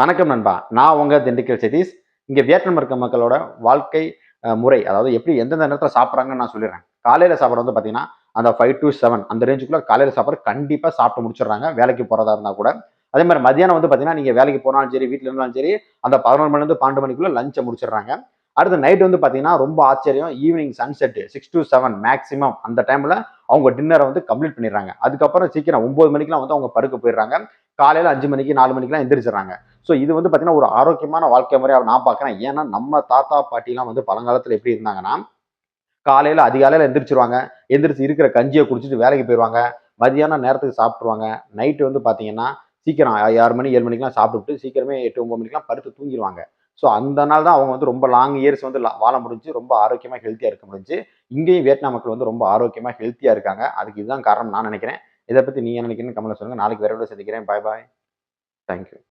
வணக்கம் நண்பா. நான் உங்க திண்டுக்கல் சதீஷ். இங்க வியட்நாம் இருக்க மக்களோட வாழ்க்கை முறை அதாவது எப்படி எந்தெந்த நேரத்தில் சாப்பிட்றாங்கன்னு நான் சொல்லிடுறேன். காலையில சாப்பிட்றது வந்து பார்த்தீங்கன்னா அந்த ஃபைவ் டு செவன் அந்த ரேஞ்சுக்குள்ள காலையில சாப்பாடு கண்டிப்பா சாப்பிட்டு முடிச்சிடுறாங்க. வேலைக்கு போறதா இருந்தா கூட. அதே மாதிரி மதியானம் வந்து பார்த்தீங்கன்னா நீங்க வேலைக்கு போனாலும் சரி வீட்டில் இருந்தாலும் சரி அந்த பதினொரு மணிலேருந்து பன்னெண்டு மணிக்குள்ள லஞ்சை முடிச்சிடுறாங்க. அடுத்து நைட் வந்து பார்த்தீங்கன்னா ரொம்ப ஆச்சரியம். Evening sunset six to seven maximum அந்த டைம்ல அவங்க டின்னரை வந்து கம்ப்ளீட் பண்ணிடுறாங்க. அதுக்கப்புறம் சீக்கிரம் ஒன்பது மணிக்கெல்லாம் வந்து அவங்க படுக்க போயிடுறாங்க. காலையில அஞ்சு மணிக்கு நாலு மணிக்கெல்லாம் எந்திரிச்சிடுறாங்க. ஸோ இது வந்து பார்த்தீங்கன்னா ஒரு ஆரோக்கியமான வாழ்க்கை முறையாக நான் பார்க்குறேன் ஏன்னா நம்ம தாத்தா பாட்டிலாம் வந்து பழங்காலத்தில் எப்படி இருந்தாங்கன்னா காலையில் அதிகாலையில் எந்திரிச்சிருவாங்க. எந்திரிச்சு இருக்கிற கஞ்சியை குடிச்சிட்டு வேலைக்கு போயிடுவாங்க மதியானம் நேரத்துக்கு சாப்பிட்ருவாங்க நைட்டு வந்து பார்த்தீங்கன்னா சீக்கிரம் ஆறு மணி ஏழு மணிக்கெலாம் சாப்பிட்டுட்டு சீக்கிரமே எட்டு ஒம்பது மணிக்கெலாம் படுத்து தூங்கிடுவாங்க ஸோ அந்த நாள் தான் அவங்க வந்து ரொம்ப லாங் இயர்ஸ் வந்து வாழ முடிஞ்சு ரொம்ப ஆரோக்கியமாக ஹெல்த்தியாக இருக்க முடிஞ்சு இங்கேயும் வியட்நாம் மக்கள் வந்து ரொம்ப ஆரோக்கியமாக ஹெல்த்தியாக இருக்காங்க. அதுக்கு இதுதான் காரணம் நான் நினைக்கிறேன். இதை பற்றி நீங்கள் நினைக்கிறேன்னு கமலை சொல்லுங்கள் நாளைக்கு வேற சந்திக்கிறேன். பாய் பாய் தேங்க்யூ